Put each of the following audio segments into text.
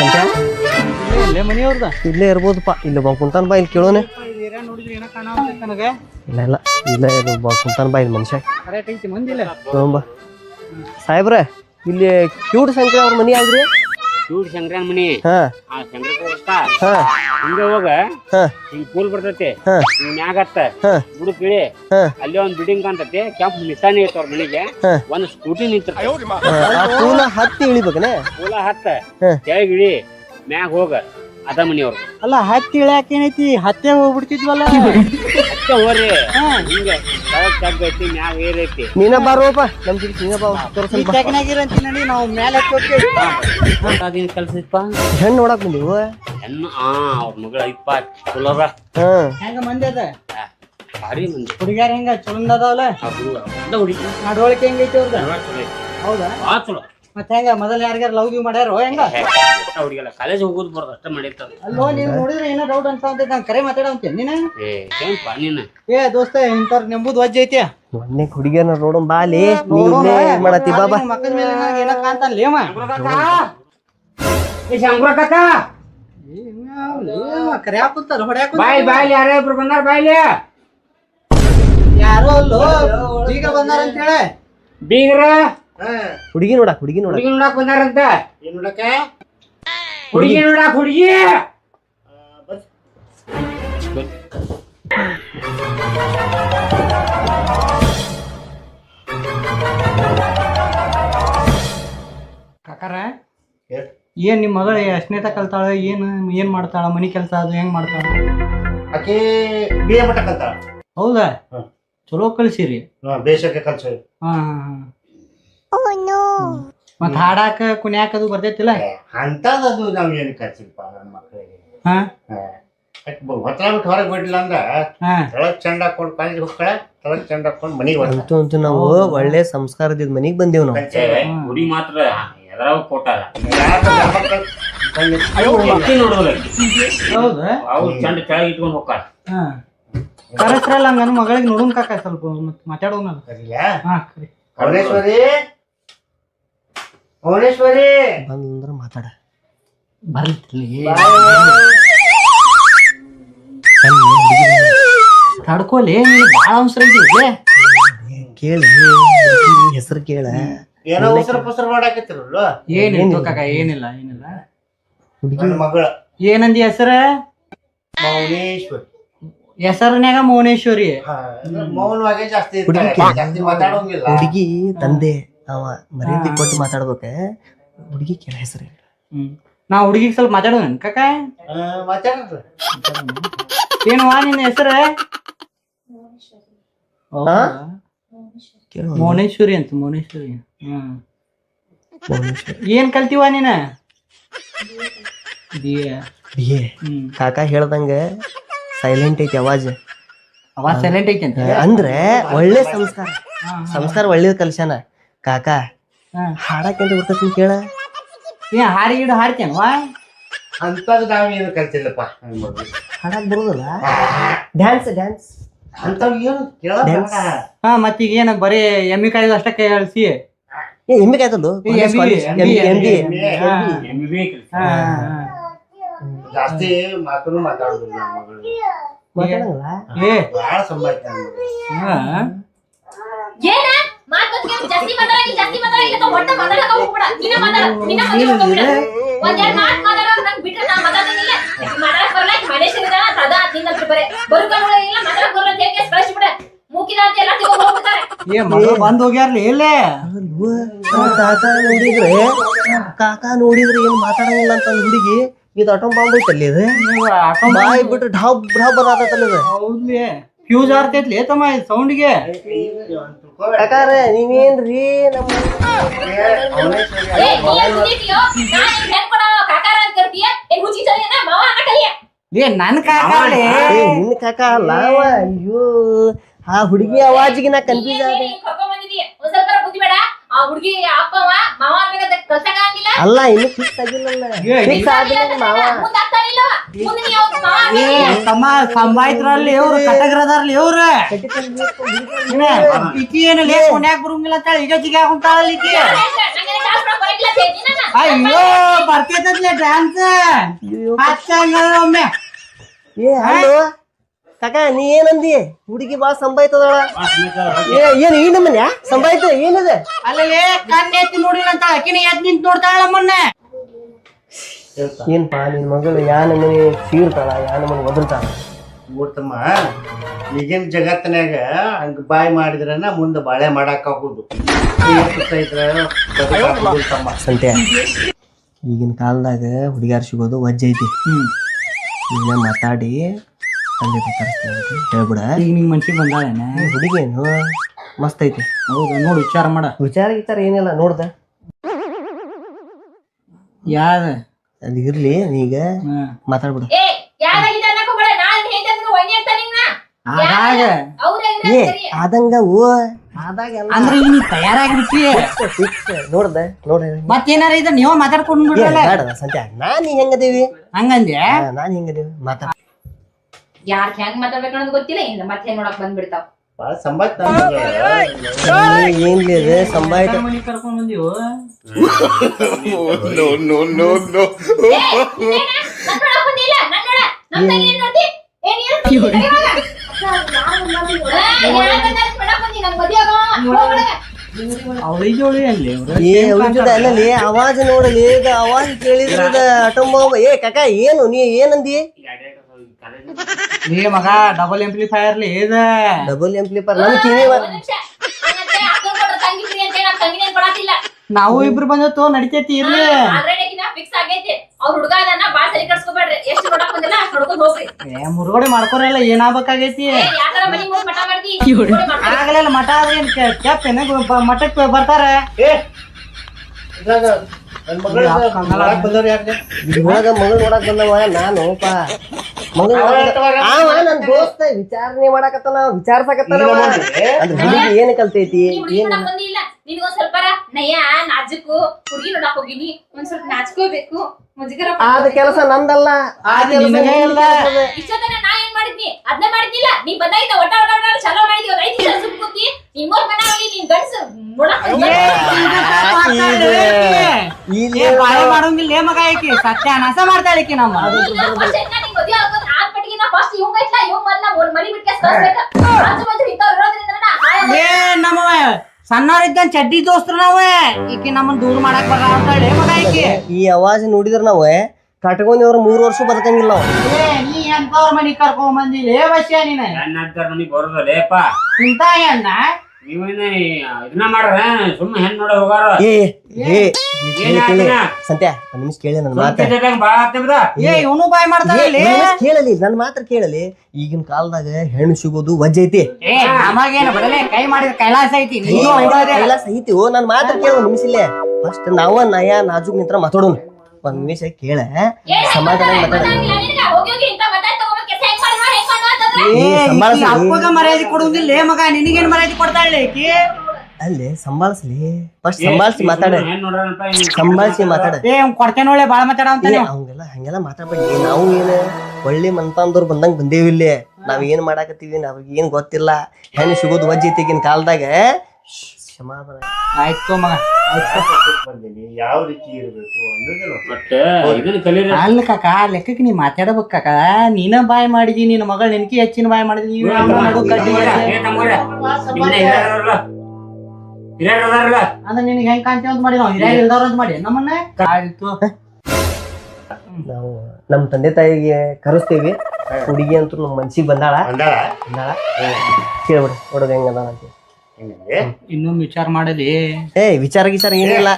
ಇಲ್ಲೇ ಮನಿಯವ್ರದ? ಇಲ್ಲೇ ಇರ್ಬೋದಪ್ಪ. ಇಲ್ಲಿ ಬಾ ಕುಂತಾನ ಬಾ ಇಲ್ಲಿ ಕೇಳೋನೆ. ಇಲ್ಲ ಇಲ್ಲ. ಇಲ್ಲೇ ಇದು ಬಾ ಕುಂತಾನ ಬಾ ಇಲ್ಲಿ ಮನುಷ್ಯ. ತಗೊಂಬ. ಸಾಹೇಬ್ರ ಇಲ್ಲಿ ಕ್ಯೂಟ್ ಸಂಖ್ಯೆ ಅವ್ರ ಮನಿ ಯಾವ್ದ್ರಿ? ಇವ್ರು ಶಂಕರನ್ ಮನಿ. ಹಾ. ಆ ಶಂಕರ ಹೋಗ್ತಾ ಹಾ. ಹಿಂಗೆ ಹೋಗ ಹಾ. ಹಿಂಗ್ ಪೂಲ್ ಬರ್ತೈತಿ. ಹಾ. ಹಿಂಗ್ ಮ್ಯಾಗ ಹತ್ತ. ಹಾ. ಬುಡಕ್ ಇಳಿ ಹಾ. ಅಲ್ಲಿ ಒಂದ್ ಬಿಲ್ಡಿಂಗ್ ಕಾಣ್ತೈತಿ ಕೆಂಪ್ ನಿಶಾನೆ ಐತಿ ಅವ್ರ ಮನಿಗೆ. ಹಾ. ಒಂದ್ ಸ್ಕೂಟಿ ನಿಂತಿರ್ತ ಆ ಪೂಲ ಹತ್ತಿ ಇಳಿಬೇಕನೆ? ಕೂಲ ಹತ್ತ. ಹಾ. ಕೆಳಗ್ ಇಳಿ ಮ್ಯಾಗ ಹೋಗ. ಅದ ಮನಿಯವ್ರು ಅಲ್ಲ ಹತ್ತಿ ಇಳ್ಯಾಕ ಏನೈತಿ? ಹತ್ತೆ ಹೋಗ್ಬಿಡ್ತಿದ್ವಲ್ಲ. ಅಷ್ಟೇ ಹೋರಿ ಹಿಂಗ ಕೆಳಗ್ ತಗ್ಗ ಐತಿ ಮ್ಯಾಗ ಏರ್ ಐತಿ. ನೀನ ಬಾರೋಪ ನಮ್ ಜೊತೆ ನೀನ ಬಾ ತೋರ್ಸನ್ ಬಾ ತೆಗನಾಗಿರಂತ ನೋಡಿ ನಾವು ಮೇಲೆ ಹತ್ತಿ ಅದೇನು ಕೆಲ್ಸ ಐತಪ್ಪ ಹೆಣ್ಣು ನೋಡಕ್ ಬಂದೀವು? ಹೆಣ್ಣು ಆ ಅವ್ರ ಮಗಳ ಇಪ್ಪತ್ ಚಲೋದ ಹಾ. ಹೆಂಗ ಮಂದಿ ಅದ? ಭಾರಿ ಮಂದಿ. ಹುಡುಗ್ಯಾರ ಹೆಂಗ? ಚಲೋ ಅದಾವಲ್ಲ? ಹುಡುಗಿ. ನಡವಳಿಕೆ ಹೆಂಗೈತಿ ಅವ್ರದ್ದು ಹೌದಾ? ಭಾಳ ಚಲೋ. ಮತ್ತೆ ಹೆಂಗ? ಮೊದಲ ಯಾರಿಗಾರ ಲವ್ ಗಿವ್ ಮಾಡ್ಯಾರೋ? ಹೆಂಗ? ಹುಡುಗಿಲ್ಲ ಕಾಲೇಜ್ ಹೋಗೋದು ಬರೋದು ಅಷ್ಟ ಮಾಡಿರ್ತಾರೆ ಅಲ್ಲೋ ನೀವ್ ನೋಡಿದ್ರೆ ಏನೋ ಡೌಟ್ ಅಂತ ಅಂತೈತೆ ನಾನು ಕರೆ ಮಾತಾಡೋಂತೀನಿ ನೀನ? ಏ ಏನಪ್ಪ ನೀನು. ಏ ದೋಸ್ತ ಇಂಥವ್ರ ನೆಂಬುದು ವಜ್ಜ ಐತಿ. ಮೊನ್ನೆ ಹುಡುಗಿಯನ್ನ ನೋಡೋಣ. ಬಾಲಿ ಬಾಬಾ ಏನ್ ಮಾಡತ್ತಿ ಬಾ ಬಾ. ಮಕ್ಕದ ಮೇಲೆ ಏನ ಕಾಣ್ತಾನ ಲೇಮ ಏ ಶಂಕರ ಕಾಕ ಕರೆ ಹಾಕುತ್ತಾರ ಹೊಡ್ಯಾಕ ಬಾಯ್ ಬಾಯ್ ಯಾರೇ ಇಬ್ರು ಬಂದಾರ ಬಾಯ್ಲಿ ಯಾರೋ ಅಲ್ಲೋ ಈಗ ಬಂದಾರ ಅಂತ ಹೇಳ. ಬೀಗ್ರ? ಹುಡುಗಿ ನೋಡಕ್ ಹುಡುಗಿ ನೋಡಕ್. ಹುಡುಗಿ ನೋಡಕ್ ಬಂದಾರಂತ. ಏನ್ ನೋಡಕ ಹುಡುಗಿ ನೋಡಕ್ ಹುಡುಗಿ. ಕಾಕಾರ ಏನ್ ನಿಮ್ ಮಗಳು ಎಷ್ಟನೇತ ಕಲ್ತಾಳ? ಏನ್ ಏನ್ ಮಾಡ್ತಾಳ? ಮನಿ ಕೆಲಸ ಅದು ಹೆಂಗ್ ಮಾಡ್ತಾಳ? ಆಕೆ ಬಿ ಎ ಮಟ್ಟ ಕಲ್ತಾಳ. ಹೌದಾ. ಚಲೋ ಕಲ್ಸಿರಿ. ಕಲ್ಸ. ಹಾ. ಮತ್ ಹಾಡಾಕ ಕುಣ್ಯಾಕ ಅದು ಬರ್ತೈತಿಲ್ಲ? ಅಂತದದು ನಾವ್ ಏನ್ ಕಚ್ಚಿಲ್ಪ ನನ್ನ ಮಕ್ಕಳಿಗೆ ಹಾ? ಹೊತ್ತಲ ಬಿಟ್ಟು ಹೊರಗೆ ಬಿಡ್ಲಿಲ್ಲ ಅಂದ್ರ ಹಾ. ತೊಳಗ್ ಚಂಡ ಹಾಕೊಂಡು ಕಾಲೇಜ್ ಹೋಗ್ತಾಳೆ ತೊಳಗ್ ಚಂಡ ಹಾಕೊಂಡು ಮನೆಗೆ ಬಂತು ಅಂತೂ ಅಂತೂ ನಾವು ಒಳ್ಳೆ ಸಂಸ್ಕಾರದ ಮನಿಗ್ ಬಂದೇವ್ ನಾವು. ಮಾತ್ರ ಎದ್ರಾಗ ಕೊಟ್ಟಾರ? ಅವ್ರು ಚಂದ ಕೆಳಗೆ ಇಟ್ಕೊಂಡು ಹೋಗ್ತಾರ. ಕರೆಸ್ರಲ್ಲ ನನ್ನ ಮಗಳಿಗೆ ನೋಡೋಣ ಕಾಕ ಸ್ವಲ್ಪ ಮಾತಾಡೋಣ? ಹಾ ಕರಿ. ಭುವನೇಶ್ವರಿ ಬಂದ್ರ ಮಾತಾಡ. ಬರ್ಲಿ ತಡ್ಕೊಲಿ ನೀ ಬಾಳ ಅವಸರ ಇದ್ದೀವಿ ಕೇಳಿ. ಹೆಸರು ಕೇಳ. ಏನೋ ಉಸಿರು ಪುಸರು ಮಾಡಾಕತ್ತಿರಲ್ಲ ಏನಿಲ್ಲ ಕಾಕ ಏನಿಲ್ಲ ಏನಿಲ್ಲ. ಹುಡುಗಿ. ಮಗಳ. ಏನಂದಿ ಹೆಸರ? ಮೌನೇಶ್ವರಿ. ಹೆಸರನ್ಯಾಗ ಮೌನೇಶ್ವರಿ. ಮೌನವಾಗೇ ಜಾಸ್ತಿ ಹುಡುಗಿ. ಜಾಸ್ತಿ ಮಾತಾಡೋಂಗಿಲ್ಲ. ಹುಡುಗಿ ತಂದೆ. ಅವ ಮರ್ಯಾದೆ ಕೊಟ್ಟು ಮಾತಾಡ್ಬೇಕ? ಹುಡುಗಿ ಕೇಳ ಹೆಸರು ಇಲ್ಲ ಹ್ಮ್. ನಾ ಹುಡುಗಿಗೆ ಸ್ವಲ್ಪ ಮಾತಾಡೋಣ ಕಾಕ? ಏನು ವಾ ಏನವಾ ನಿನ್ನ ಹೆಸರ? ಮೌನೇಶ್ವರಿ ಅಂತ ಮೌನೇಶ್ವರಿ. ಹ್ಮ್. ಏನ್ ಕಲ್ತೀವ ನೀನ? ಬಿಎ ಕಾಕ ಹೇಳ್ದಂಗ ಸೈಲೆಂಟ್ ಐತಿ ಅವಾಜ್. ಅವಾಜ್ ಸೈಲೆಂಟ್ ಐತಿ ಅಂತ? ಅಂದ್ರೆ ಒಳ್ಳೆ ಸಂಸ್ಕಾರ. ಸಂಸ್ಕಾರ ಒಳ್ಳೇದ್ ಕಲ್ಸ್ಯಾನ. ಕಾಕ ಹಾ. ಹಾಡಕ್ಕೆ ಬರ್ತೈತಿ ಕೇಳ ಏ ಹಾಡಿ ಗಿಡ ಹಾಡ್ತೇನ್ವಾ ಅಂತದ್ ಏನು ಕಲ್ತಿಲ್ಲಪ್ಪ ಹಾಡಕ್ ಬರುದಿಲ್ಲ ಡ್ಯಾನ್ಸ್ ಡ್ಯಾನ್ಸ್ ಅಂತವ್ ಏನು ಕೇಳ ಹಾ ಮತ್ತೀಗ ಏನ ಬರೀ ಎಮ್ಮಿ ಕಾಯ್ದು ಅಷ್ಟೇ ಕೈ ಅಳಿಸಿ ಏ ಎಮ್ಮೆ ಕಾಯ್ತದ್ದು. ಜಾಸ್ತಿ ಮಾತನ್ನು ಮಾತಾಡುದಿಲ್ಲ ಮಗಳು ಏ ಬಹಳ ಏನ ಕೇಳ್ ಜಾಸ್ತಿ ಮಾತಾಡಿ ಜಾಸ್ತಿ ಮಾತಾಡಿ ಇಲ್ಲ ಒಟ್ಟ ಮಾತಾಡಕ ಹೋಗ್ಬೇಡ. ನಿನ್ನ ಮಾತಾಡ ನೀನ ಮಾತಾಡ್ಬಿಡ ಒಂದ್ ಎರಡ್ ಮಾತ್ ಮಾತಾಡೋ ನಂಗ್ ಬಿಟ್ರೆ ನಾ ಮಾತಾಡಂಗಿಲ್ಲ ಮಾತಾಡಕ್ ಬರಲ್ಲ? ಮನುಷ್ಯರ ಇದಾನ ಅದ ನಿನ್ನ ಬರೇ. ಇಲ್ಲ ಮಾತಾಡಕ್ ಬರಲ್ಲ ಅಂತ ಹೇಳಿ ಕಳಿಸ್ಬಿಡ ಮೂಕಿದ ಅಂತ ಎಲ್ಲ ತಗೊಂಡ್ ಹೋಗ್ಬಿಡ್ತಾರೆ. ಏ ಮಗಳು ಬಂದ್ ಹೋಗ್ಯಾರ್ಲಿ ಇಲ್ಲೇ ಅಲ್ವ? ನಮ್ ಕಾಕ ನೋಡಿದ್ರೆ ಕಾಕ ನೋಡಿದ್ರೆ ಏನ್ ಮಾತಾಡಂಗಿಲ್ಲ ಅಂತ ಹುಡುಗಿ ಇದು ಆಟೋ ಬಾಂಬ್ ಐತಲ್ಲಿ ಇದು? ಬಾಯ್ ಬಿಟ್ಟು ಢಾಬ್ ಢಾಬ್ ಬರಾತಲ್ಲ ಇದು? ಹೌದ್ಲಿ. ಫ್ಯೂಸ್ ಆರ್ತೈತ್ಲಿ ತಮ್ಮ ಸೌಂಡ್ಗೆ ಕಾಕಾರ ನೀವೇನ್ರಿ ನಮ್ಮ ಏ ನನ್ನ ಏ, ನಿನ್ನ ಕಾಕ ಅಲ್ಲ ಅವ. ಅಯ್ಯೋ ಆ ಹುಡುಗಿ ಅವಾಜಿಗೆ ನಾ ಕನ್ಫ್ಯೂಸ್ ಆದೆ. ಆ ಹುಡುಗಿ ಅಪ್ಪವ ಮಾವ ಅಲ್ಲ ಇನ್ನು ಫಿಕ್ಸ್ ಆಗಿಲ್ಲ ಏ, ಫಿಕ್ಸ್ ಆಗಿಲ್ಲ ಮಾವ. ಮುಂದ್ ಆಗ್ತಾನಿಲ್ಲ ಮುಂದೆ ನೀವು ಮಾವ ಏ. ತಮ್ಮ ಇವ್ರು ಕಟಗ್ರದಾರ್ಲಿ ಇವ್ರು. ಈಕಿ ಏನು ಬರುಂಗಿಲ್ಲ ಅಂತ ಹೇಳಿ ಈಗ ಜಿಗ ಈಕಿ. ಅಯ್ಯೋ ಬರ್ತೈತತ್ಲೆ ಡ್ಯಾನ್ಸ್. ಒಮ್ಮೆ. ಏ ಹಲೋ. ಕಾಕ ನೀ ಏನಂದಿ? ಹುಡುಗಿ ಬಾ ಸಂಬಾಯ್ತದಳ ಏ ಏನ್ ಈ ನಮ್ಮನ್ಯ? ಸಂಬಾಯ್ತ ಏನಿದೆ? ಅಲ್ಲೇ ಕಣ್ಣು ಎತ್ತಿ ನೋಡಿಲ್ಲ ಅಂತ ಆಕಿನ ಎತ್ ನಿಂತ್ ನೋಡ್ತಾಳ ನಮ್ಮನ್ನ ಏನ್ಪಾ ನಿನ್ ಮಗಳು ಯಾನ ಮನೆ ಸೀರ್ತಾಳ ಯಾನ ಮನೆ ಒದರ್ತಾಳ? ಊಟಮ್ಮ ಈಗಿನ ಜಗತ್ತಿನಾಗ ಹಂಗ ಬಾಯಿ ಮಾಡಿದ್ರನ ಮುಂದೆ ಬಾಳೆ ಮಾಡಕ್ ಹೋಗುದು ಸಂತೆ. ಈಗಿನ ಕಾಲದಾಗ ಹುಡುಗ್ಯಾರ ಸಿಗೋದು ವಜ್ಜ ಐತಿ ಮಾತಾಡಿ ಅಂತ ಹೇಳ್ಬಿಡ. ಈಗ ನಿಂಗ್ ಮನ್ಸಿಗೆ ಬಂದಾಳೇನ? ಹುಡುಗೇನು ಮಸ್ತ್ ಐತಿ. ಹೌದು ನೋಡಿ ವಿಚಾರ ಮಾಡ. ವಿಚಾರ ಗಿಚಾರ ಏನಿಲ್ಲ ನೋಡ್ದ. ಯಾರ? ಅದು ಇರ್ಲಿ ನೀಗ ಮಾತಾಡ್ಬಿಡು. ಆದಾಗ ಅವ್ರೇ ಏ ಆದಂಗ ಓ ಆದಾಗ ಅಂದ್ರೆ ಈಗ ನೋಡ್ದ ನೋಡ್ರಿ ಮತ್ತೇನಾರ ಇದ್ರ ನೀವ ಮಾತಾಡ್ಕೊಂಡು ಏ, ಬಿಡ್ರಲ್ಲ ಬೇಡ ಸಂತೆ. ನಾನ್ ಹೆಂಗದೇವಿ. ಹಂಗಂದ್ಯಾ? ನಾನ್ ಹೆಂಗದೇವಿ. ಮಾತಾಡ ಯಾರ್ ಹೆಂಗ್ ಮಾತಾಡ್ಬೇಕು ಅನ್ನೋದು ಗೊತ್ತಿಲ್ಲ ಇಲ್ಲ ಮತ್ತೆ ಹೆಂಗ್ ನೋಡಕ್ ಬಂದ್ಬಿಡ್ತಾವ. ಬಾಳ ಮನಿ ಕರ್ಕೊಂಡ್ ಬಂದಿವು. ಅವಳಿ ಅವಾಜ್ ನೋಡಲಿ ಇದು ಅವಾಜ್ ಕೇಳಿದ್ರ ಏ ಕಾಕ ಏನು ನೀ ಏನಂದಿ? ಏ ಮಗ ಡಬಲ್ ಎಂಪ್ಲಿಫೈಯರ್ಲಿ ಏದ ಡಬಲ್ ಕಿವಿ ತಂಗಿನೇನ್ ನಾವು ಇಬ್ರು ಬಂದತ್ತು ನಡಿತೈತಿ ಇರ್ಲಿ. ಆಲ್ರೆಡಿ ಫಿಕ್ಸ್ ಆಗೈತಿ. ಅವ್ರ ಹುಡುಗ ಅದನ್ನ ಬಾಳ್ ಎಷ್ಟು ನೋಡಕ್ ಬಂದಿಲ್ಲ ಅಷ್ಟ್ ಹೋಗ್ರಿ. ಏ ಮುರುಗಡೆ ಮಾಡ್ಕೊರಲ್ಲ ಏನಾಗ್ಬೇಕಾಗೈತಿ. ಆಗಲೆಲ್ಲ ಮಠ ಆದ್ರೆ ಏನ್ ಕೆಪ್ಪೇನ ಮಠಕ್ಕೆ ಬರ್ತಾರ? ಮಗಳ ನೋಡಕ್ ಬಂದವ ನಾನು ಪಾ ಅವ ನನ್ ದೋಸ್ತ ವಿಚಾರಣೆ ಮಾಡಾಕತ್ತಾನ ವಿಚಾರ್ಸಕತ್ತಾನವ ಅದ್ರ ಹುಡುಗಿ ಏನ್ ಕಲ್ತೈತಿ? ನಿನ್ಗೊಂದ್ ಸ್ವಲ್ಪ ನಯ ನಾಜುಕು ಹುಡುಗಿ ನೋಡಕ್ ಹೋಗಿನಿ. ಒಂದ್ ಸ್ವಲ್ಪ ನಾಚ್ಕೋಬೇಕು. ಮುಜುಗರ ಆದ ಕೆಲಸ ನಂದಲ್ಲ. ಆ ಕೆಲಸ. ಇಷ್ಟೊತ್ತನ ನಾ ಏನ್ ಮಾಡಿದ್ನಿ? ಅದ್ನ ಮಾಡಿದ್ನಿಲ್ಲ. ನೀ ಬಂದಾಗಿದ್ದ ಒಟ್ಟ ಒಟ್ಟ ಒಟ್ಟ ಚಲೋ ಮಾಡಿದ್ವಿ ಒಂದ್ ಐದ್ ಕೂತಿ ನಿಮ್ಮೋರ್ ಮನೆ ಹೋಗಿ ನೀನ್ ಗಂಡ್ಸು ಆಕಿ ನಮ್ಮ ಏ. ನಮ್ಮ ಸಣ್ಣವ್ರಿದ್ದ ಚಡ್ಡಿ ದೋಸ್ತ್ರ ನಾವ. ಈಕಿ ನಮ್ಮನ್ ದೂರ ಮಾಡಕ್ ಬರ ಅಂತ ಮಗ ಈ ಅವಾಜ್ ನೋಡಿದ್ರ ನಾವ್ ಕಟ್ಕೊಂಡ್ ಅವ್ರ ಮೂರ್ ವರ್ಷ ಬದಕಂಗಿಲ್ಲ ನಾವು. ಏ ನೀ ಎಂತವ್ರ ಮನಿ ಕರ್ಕೊಂಡ್ ಬಂದಿಲ್ಲ? ಏ ಬಸ್ಯ ನೀನ? ನನ್ನ ಮನಿಗ್ ಬರೋದಲ್ಲೇಪ ಇಂತ ಅಣ್ಣ ನೀವೇನ ಇದನ್ನ ಮಾಡ್ರ ಸುಮ್ಮ ಹೆಣ್ ನೋಡ ಹೋಗಾರ? ಏ ಏ ಕೇಳಿ ಕೇಳಿ. ಏನಾಗ್ತದ? ಸಂತ್ಯ ಒಂದ್ ನಿಮಿಷ ಕೇಳಿ ನನ್ನ ಮಾತ. ಏ ಇವನು ಬಾಯ್ ಮಾಡ್ತಾನಲ್ಲಿ ಕೇಳಲಿ ನನ್ನ ಮಾತ್ರ ಕೇಳಲಿ. ಈಗಿನ ಕಾಲದಾಗ ಹೆಣ್ಣು ಸಿಗೋದು ವಜ್ಜೈತಿ ಐತಿ. ಏ ನಮಗೇನು ಬಡಲೆ ಕೈ ಮಾಡಿದ ಕೈಲಾಸ ಐತಿ. ಕೈಲಾಸ ಐತಿ ಓ ನನ್ ಮಾತ್ರ ಕೇಳು ಒಂದ್ ನಿಮಿಷ ಇಲ್ಲೇ. ಫಸ್ಟ್ ನಾವ ನಯ ನಾಜುಕ್ ನಿಂತ್ರ ಮಾತಾಡೋಣ. ಒಂದ್ ನಿಮಿಷ ಕೇಳ. ಸಮಾಧಾನ ಮಾತಾಡ. ಏ ಸಂಭಾಳ್ಸಿ. ಈಕಿ ಅಪ್ಪಗ ಮರ್ಯಾದೆ ಕೊಡುವುದಿಲ್ಲ. ಏ ಮಗ ನಿನಗೇನ್ ಮರ್ಯಾದೆ ಕೊಡ್ತಾಳೆ ಈಕಿ? ಅಲ್ಲಿ ಸಂಭಾಳಿಸ್ಲಿ. ಫಸ್ಟ್ ಸಂಭಾಳಿಸಿ ಮಾತಾಡ. ಸಂಭಾಳಿಸಿ ಮಾತಾಡ. ಏ ಅವ್ನ್ ಕೊಡ್ತೇನೆ ಒಳ್ಳೆ ಬಾಳ ಮಾತಾಡ ಅಂತ ಏ ಅವಂಗೆಲ್ಲ ಹಂಗೆಲ್ಲ ಮಾತಾಡ್ಬೇಡಿ. ನಾವು ಏನ್ ಒಳ್ಳೆ ಮನ್ತಂದವ್ರು ಬಂದಂಗ ಬಂದೇವಿ ಇಲ್ಲಿ. ನಾವ್ ಏನ್ ಮಾಡಾಕತ್ತೀವಿ ನಾವ್ ಏನ್ ಗೊತ್ತಿಲ್ಲ. ಹೆಣ್ಣು ಸಿಗೋದು ವಜ್ಜೆ ಐತಿ ಈಗಿನ ಕಾಲದಾಗ ಕ್ಷಮಾಪಣ ಆಯ್ತು ಮಗ. ಬಂದೀನಿ ಯಾವ ರೀತಿ ಇರ್ಬೇಕು ಅನ್ನೋದಿಲ್ಲ ಮತ್ತೆ ಇದನ್ನ ಕಲೀರಿ. ಅಲ್ಲ ಕಾಕ ಆ ಲೆಕ್ಕಕ್ಕೆ ನೀ ಮಾತಾಡಬೇಕು ಕಾಕ. ನೀನ ಬಾಯ್ ಮಾಡಿದಿ ನಿನ್ನ ಮಗಳ ನೆನಕಿ ಹೆಚ್ಚಿನ ಬಾಯ್ ಮಾಡಿದಿ ನಡು ಕಡ್ಡಿ ಅಂದ್ರೆ ನಿನಗೆ ಹೆಂಗ್ ಕಾಣ್ತೇವೆ ಅಂತ ಮಾಡಿ ನಾವು ಹಿರಿಯರ್ ಇಲ್ದವ್ರ ಅಂತ ಮಾಡಿ ನಮ್ಮನ್ನ? ಆಯ್ತು. ನಾವು ನಮ್ ತಂದೆ ತಾಯಿಗೆ ಕರೆಸ್ತೀವಿ. ಹುಡುಗಿ ಅಂತೂ ನಮ್ ಮನ್ಸಿಗೆ ಬಂದಾಳ. ಬಂದಾಳ? ಕೇಳ್ಬಿಡಿ ಹುಡುಗ ಹೆಂಗದ ಅಂತ. ಇನ್ನೊಮ್ಮೆ ವಿಚಾರ ಮಾಡಲಿ. ಏ ವಿಚಾರ ಗಿಚಾರ ಏನಿಲ್ಲ.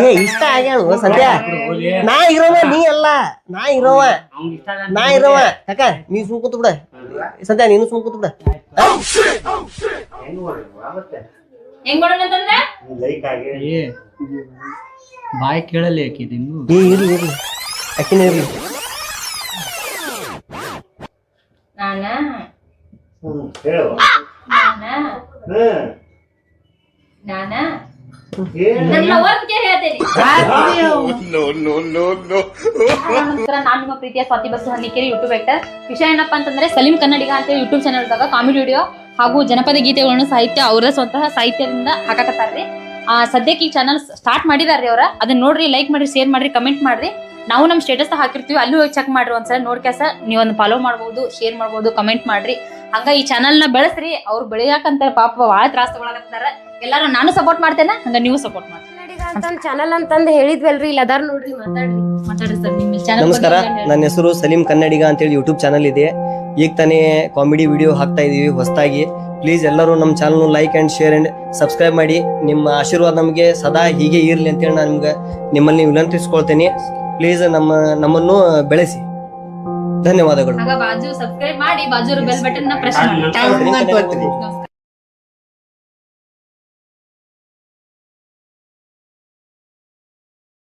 ಏ ಇಷ್ಟ ಆಗ್ಯಾಳು ಸದ್ಯ. ನಾ ಇರೋವ ನೀ ಅಲ್ಲ. ನಾ ಇರೋವ. ನಾ ಇರೋವ. ಯಾಕ? ನೀ ಸುಮ್ ಕೂತು ಬಿಡ. ಸದ್ಯ ನೀನು ಸುಮ್ ಕೂತು ಬಿಡ. ಬಾಯ್ ಕೇಳಲಿ ಆಕಿ ಏ ಇರ್ಲಿ ಇರ್ಲಿ. ಅಕ್ಕಿನ ಇರ್ಲಿ. ನಾನ? ಹ್ಮ್ ಹೇಳು. ನಾನ? ನನ್ನ ಲವರ್ ಬಗ್ಗೆ ಹೇಳ್ತೇನೆ. ನಮಸ್ಕಾರ ನಾನು ನಿಮ್ಮ ಪ್ರೀತಿಯ ಸ್ವಾತಿ ಬಸ್ ಹನ್ನಿಕೇರಿ ಯೂಟ್ಯೂಬ್ ಆಕ್ಟರ್ ವಿಷಯ ಏನಪ್ಪ ಅಂತಂದ್ರೆ ಸಲೀಂ ಕನ್ನಡಿಗ ಅಂತ ಯೂಟ್ಯೂಬ್ ಚಾನಲ್ದಾಗ ಕಾಮಿಡಿ ವಿಡಿಯೋ ಹಾಗೂ ಜನಪದ ಗೀತೆಗಳನ್ನು ಸಾಹಿತ್ಯ ಅವರ ಸ್ವಂತಹ ಸಾಹಿತ್ಯದಿಂದ ಹಾಕಾಕತ್ತಾರ್ರಿ. ಆ ಸದ್ಯಕ್ಕೆ ಈ ಚಾನಲ್ ಸ್ಟಾರ್ಟ್ ಮಾಡಿದಾರ್ರಿ ಅವ್ರ. ಅದನ್ನ ನೋಡ್ರಿ ಲೈಕ್ ಮಾಡ್ರಿ ಶೇರ್ ಮಾಡ್ರಿ ಕಮೆಂಟ್ ಮಾಡ್ರಿ. ನಾವು ನಮ್ಮ ಸ್ಟೇಟಸ್ ಹಾಕಿರ್ತೀವಿ. ಅಲ್ಲೂ ಚೆಕ್ ಮಾಡ್ರಿ ಒಂದ್ಸಲ ನೋಡ್ಕ್ಯಾಸ. ನೀವೊಂದು ಫಾಲೋ ಮಾಡ್ಬೋದು ಶೇರ್ ಮಾಡ್ಬೋದು ಕಮೆಂಟ್ ಮಾಡ್ರಿ. ಹಂಗ ಈ ಚಾನಲ್ನ ಬೆಳೆಸ್ರಿ ಅವ್ರು ಬೆಳೆಯಾಕಂತ ಪಾಪ ಭಾಳ ತ್ರಾಸ ತಗೊಳಕತ್ತಾರ ಎಲ್ಲಾರು ನಾನು ಸಪೋರ್ಟ್ ಮಾಡ್ತೇನೆ ಹಂಗ ನೀವು ಸಪೋರ್ಟ್ ಮಾಡ್ತೀನಿ ಚಾನಲ್ ಅಂತಂದ್ ಹೇಳಿದ್ವಲ್ರಿ ಇಲ್ಲ ಅದಾರ ನೋಡ್ರಿ ಮಾತಾಡ್ರಿ. ಮಾತಾಡ್ರಿ ಸರ್ ನಿಮ್ಮ ಚಾನಲ್ ನಮಸ್ಕಾರ ನನ್ನ ಹೆಸರು ಸಲೀಂ ಕನ್ನಡಿಗ ಅಂತೇಳಿ ಯೂಟ್ಯೂಬ್ ಚಾನಲ್ ಇದೆ. ಈಗ ತಾನೇ ಕಾಮಿಡಿ ವಿಡಿಯೋ ಹಾಕ್ತಾ ಇದೀವಿ ಹೊಸದಾಗಿ ಪ್ಲೀಸ್ ಎಲ್ಲರೂ ನಮ್ಮ channel like and share and subscribe ಮಾಡಿ. ನಿಮ್ಮ ಆಶೀರ್ವಾದ ನಮಗೆ ಸದಾ ಹೀಗೆ ಇರಲಿ ಅಂತೇಳಿ ನಾನು ನಿಮ್ಗೆ ನಿಮ್ಮಲ್ಲಿ ವಿನಂತಿಸ್ಕೊಳ್ತೇನೆ. ಪ್ಲೀಸ್ ನಮ್ಮ ನಮ್ಮನ್ನು ಬೆಳೆಸಿ. ಧನ್ಯವಾದಗಳು. ಆಗ ಬಾಜು ಸಬ್ಸ್ಕ್ರೈಬ್ ಮಾಡಿ ಬಾಜು ಬೆಲ್ ಬಟನ್ನ ಪ್ರೆಸ್ ಮಾಡಿ. ನಮಸ್ಕಾರ